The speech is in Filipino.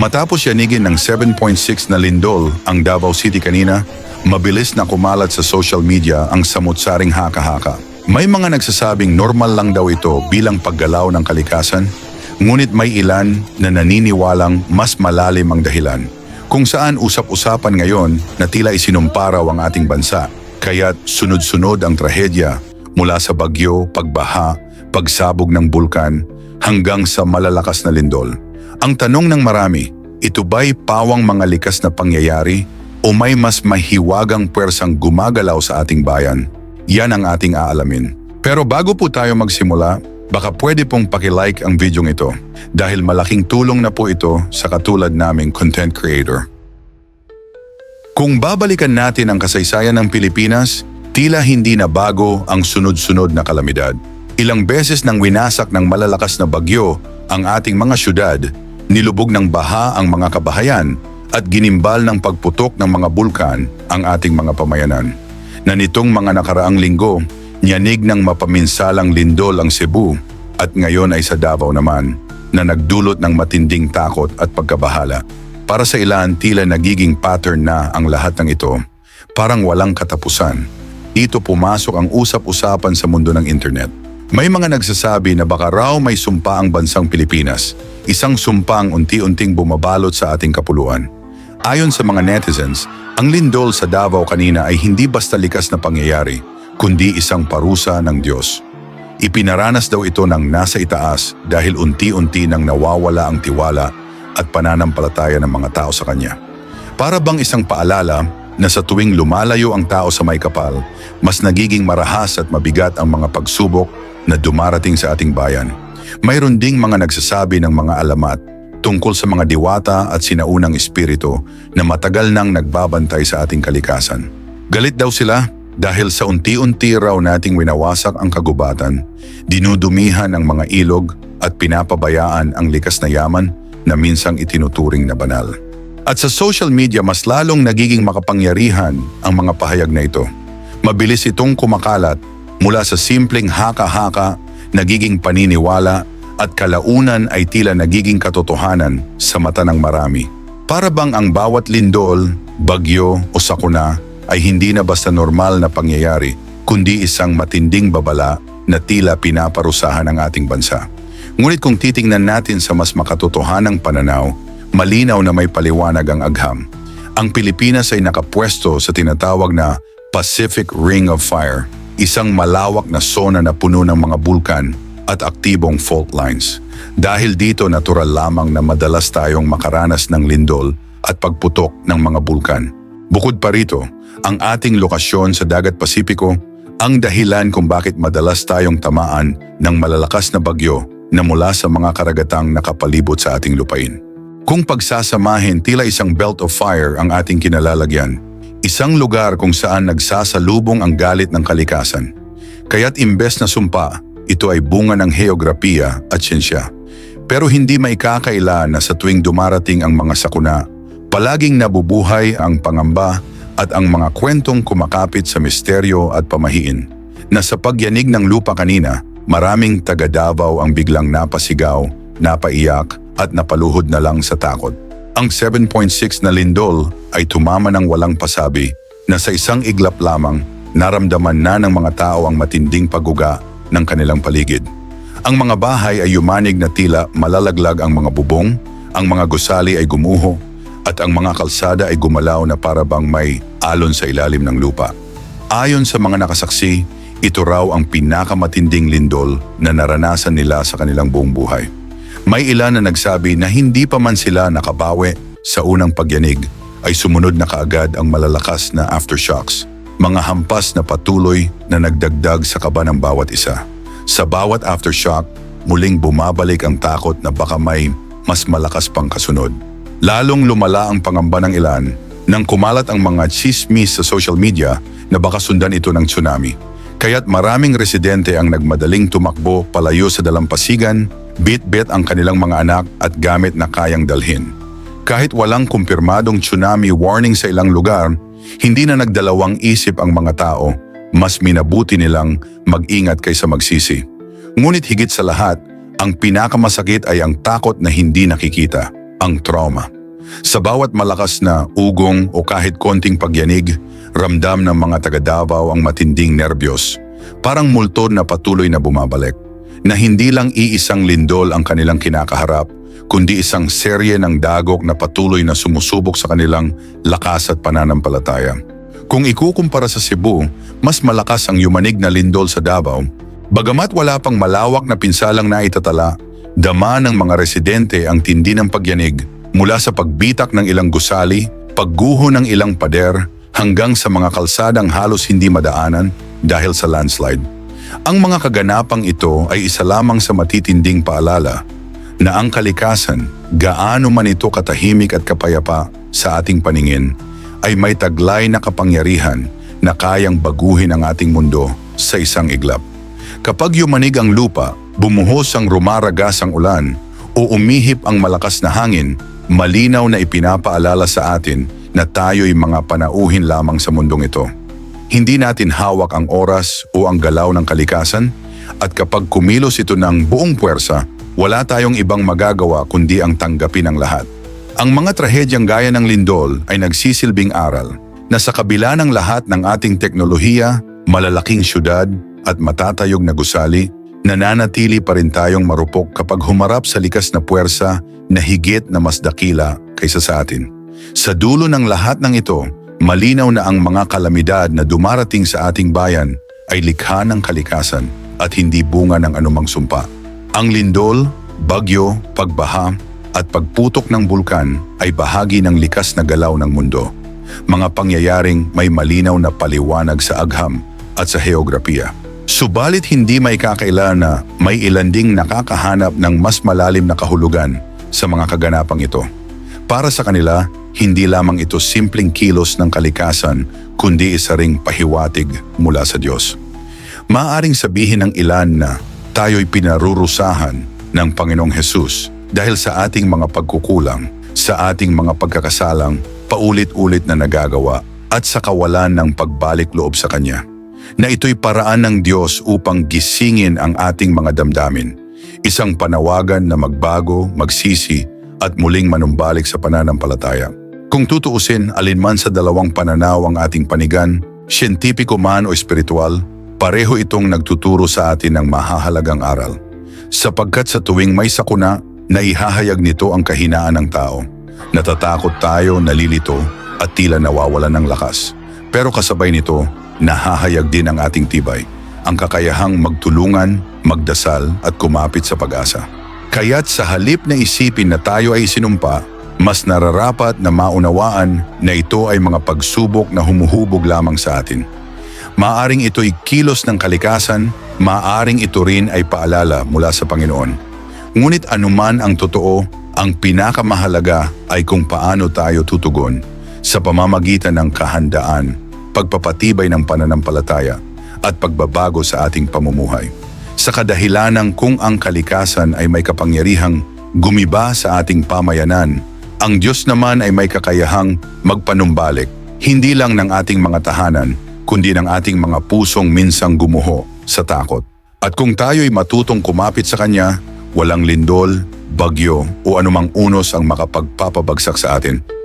Matapos yanigin ng 7.6 na lindol ang Davao City kanina, mabilis na kumalat sa social media ang samutsaring haka-haka. May mga nagsasabing normal lang daw ito bilang paggalaw ng kalikasan, ngunit may ilan na naniniwalang mas malalim ang dahilan. Kung saan usap-usapan ngayon na tila isinumparaw ang ating bansa, kaya't sunod-sunod ang trahedya mula sa bagyo, pagbaha, pagsabog ng bulkan, hanggang sa malalakas na lindol. Ang tanong ng marami, ito ba'y pawang mga likas na pangyayari o may mas mahiwagang pwersang gumagalaw sa ating bayan? Yan ang ating aalamin. Pero bago po tayo magsimula, baka pwede pong pakilike ang video ito dahil malaking tulong na po ito sa katulad naming content creator. Kung babalikan natin ang kasaysayan ng Pilipinas, tila hindi na bago ang sunod-sunod na kalamidad. Ilang beses nang winasak ng malalakas na bagyo ang ating mga syudad, nilubog ng baha ang mga kabahayan at ginimbal ng pagputok ng mga bulkan ang ating mga pamayanan. Na nitong mga nakaraang linggo, nyanig ng mapaminsalang lindol ang Cebu at ngayon ay sa Davao naman na nagdulot ng matinding takot at pagkabahala. Para sa ilan, tila nagiging pattern na ang lahat ng ito. Parang walang katapusan. Dito pumasok ang usap-usapan sa mundo ng internet. May mga nagsasabi na baka raw may sumpa ang bansang Pilipinas. Isang sumpang unti-unting bumabalot sa ating kapuluan. Ayon sa mga netizens, ang lindol sa Davao kanina ay hindi basta likas na pangyayari, kundi isang parusa ng Diyos. Ipinaranas daw ito ng nasa itaas dahil unti-unti nang nawawala ang tiwala at pananampalataya ng mga tao sa Kanya. Para bang isang paalala na sa tuwing lumalayo ang tao sa may kapal, mas nagiging marahas at mabigat ang mga pagsubok na dumarating sa ating bayan. Mayroon ding mga nagsasabi ng mga alamat tungkol sa mga diwata at sinaunang espiritu na matagal nang nagbabantay sa ating kalikasan. Galit daw sila dahil sa unti-unti raw nating winawasak ang kagubatan, dinudumihan ang mga ilog at pinapabayaan ang likas na yaman na minsang itinuturing na banal. At sa social media mas lalong nagiging makapangyarihan ang mga pahayag na ito. Mabilis itong kumakalat mula sa simpleng haka-haka, nagiging paniniwala at kalaunan ay tila nagiging katotohanan sa mata ng marami. Para bang ang bawat lindol, bagyo o sakuna ay hindi na basta normal na pangyayari, kundi isang matinding babala na tila pinaparusahan ng ating bansa. Ngunit kung titingnan natin sa mas makatotohanang pananaw, malinaw na may paliwanag ang agham. Ang Pilipinas ay nakapwesto sa tinatawag na Pacific Ring of Fire, isang malawak na zona na puno ng mga bulkan at aktibong fault lines. Dahil dito natural lamang na madalas tayong makaranas ng lindol at pagputok ng mga bulkan. Bukod pa rito, ang ating lokasyon sa Dagat Pasipiko ang dahilan kung bakit madalas tayong tamaan ng malalakas na bagyo na mula sa mga karagatang nakapalibot sa ating lupain. Kung pagsasamahin tila isang belt of fire ang ating kinalalagyan, isang lugar kung saan nagsasalubong ang galit ng kalikasan. Kaya't imbes na sumpa, ito ay bunga ng heograpiya at siyensya. Pero hindi maikakaila na sa tuwing dumarating ang mga sakuna, palaging nabubuhay ang pangamba at ang mga kwentong kumakapit sa misteryo at pamahiin. Na sa pagyanig ng lupa kanina, maraming taga Davao ang biglang napasigaw, napaiyak at napaluhod na lang sa takot. Ang 7.6 na lindol ay tumama ng walang pasabi na sa isang iglap lamang naramdaman na ng mga tao ang matinding paguga ng kanilang paligid. Ang mga bahay ay yumanig na tila malalaglag ang mga bubong, ang mga gusali ay gumuho, at ang mga kalsada ay gumalaw na para bang may alon sa ilalim ng lupa. Ayon sa mga nakasaksi, ito raw ang pinakamatinding lindol na naranasan nila sa kanilang buong buhay. May ilan na nagsabi na hindi pa man sila nakabawi sa unang pagyanig ay sumunod na kaagad ang malalakas na aftershocks, mga hampas na patuloy na nagdagdag sa kaba ng bawat isa. Sa bawat aftershock, muling bumabalik ang takot na baka may mas malakas pang kasunod. Lalong lumala ang pangamba ng ilan nang kumalat ang mga chismis sa social media na baka sundan ito ng tsunami. Kaya't maraming residente ang nagmadaling tumakbo palayo sa dalampasigan, bit-bit ang kanilang mga anak at gamit na kayang dalhin. Kahit walang kumpirmadong tsunami warning sa ilang lugar, hindi na nagdalawang isip ang mga tao, mas minabuti nilang mag-ingat kaysa magsisi. Ngunit higit sa lahat, ang pinakamasakit ay ang takot na hindi nakikita. ang trauma. Sa bawat malakas na ugong o kahit konting pagyanig, ramdam ng mga taga Davao ang matinding nerbiyos. Parang multod na patuloy na bumabalik. Na hindi lang iisang lindol ang kanilang kinakaharap, kundi isang serye ng dagok na patuloy na sumusubok sa kanilang lakas at pananampalataya. Kung ikukumpara sa Cebu, mas malakas ang yumanig na lindol sa Davao. Bagamat wala pang malawak na pinsalang naitatala, dama ng mga residente ang tindi ng pagyanig mula sa pagbitak ng ilang gusali, pagguho ng ilang pader, hanggang sa mga kalsadang halos hindi madaanan dahil sa landslide. Ang mga kaganapang ito ay isa lamang sa matitinding paalala na ang kalikasan, gaano man ito katahimik at kapayapa sa ating paningin, ay may taglay na kapangyarihan na kayang baguhin ang ating mundo sa isang iglap. Kapag yumanig ang lupa, bumuhos ang rumaragas ang ulan, o umihip ang malakas na hangin, malinaw na ipinapaalala sa atin na tayo'y mga panauhin lamang sa mundong ito. Hindi natin hawak ang oras o ang galaw ng kalikasan at kapag kumilos ito ng buong puwersa, wala tayong ibang magagawa kundi ang tanggapin ang lahat. Ang mga trahedyang gaya ng lindol ay nagsisilbing aral na sa kabila ng lahat ng ating teknolohiya, malalaking syudad at matatayog na gusali, nananatili pa rin tayong marupok kapag humarap sa likas na puwersa na higit na mas dakila kaysa sa atin. Sa dulo ng lahat ng ito, malinaw na ang mga kalamidad na dumarating sa ating bayan ay likha ng kalikasan at hindi bunga ng anumang sumpa. Ang lindol, bagyo, pagbaha at pagputok ng bulkan ay bahagi ng likas na galaw ng mundo. Mga pangyayaring may malinaw na paliwanag sa agham at sa heograpiya. Subalit hindi may kakaila na may ilan ding nakakahanap ng mas malalim na kahulugan sa mga kaganapang ito. Para sa kanila, hindi lamang ito simpleng kilos ng kalikasan, kundi isa ring pahiwatig mula sa Diyos. Maaring sabihin ng ilan na tayo'y pinarurusahan ng Panginoong Hesus dahil sa ating mga pagkukulang, sa ating mga pagkakasalang paulit-ulit na nagagawa at sa kawalan ng pagbalik loob sa Kanya. Na ito'y paraan ng Diyos upang gisingin ang ating mga damdamin. Isang panawagan na magbago, magsisi at muling manumbalik sa pananampalataya. Kung tutuusin alinman sa dalawang pananaw ang ating panigan, siyentipiko man o espiritual, pareho itong nagtuturo sa atin ng mahahalagang aral. Sapagkat sa tuwing may sakuna, naihahayag nito ang kahinaan ng tao. Natatakot tayo, nalilito, at tila nawawalan ng lakas. Pero kasabay nito, nahahayag din ang ating tibay, ang kakayahang magtulungan, magdasal at kumapit sa pag-asa. Kaya't sa halip na isipin na tayo ay sinumpa, mas nararapat na maunawaan na ito ay mga pagsubok na humuhubog lamang sa atin. Maaring ito'y kilos ng kalikasan, maaring ito rin ay paalala mula sa Panginoon. Ngunit anuman ang totoo, ang pinakamahalaga ay kung paano tayo tutugon sa pamamagitan ng kahandaan, pagpapatibay ng pananampalataya at pagbabago sa ating pamumuhay. Sa kadahilanang kung ang kalikasan ay may kapangyarihang gumiba sa ating pamayanan, ang Diyos naman ay may kakayahang magpanumbalik, hindi lang ng ating mga tahanan, kundi ng ating mga pusong minsang gumuho sa takot. At kung tayo'y matutong kumapit sa Kanya, walang lindol, bagyo o anumang unos ang makapagpapabagsak sa atin.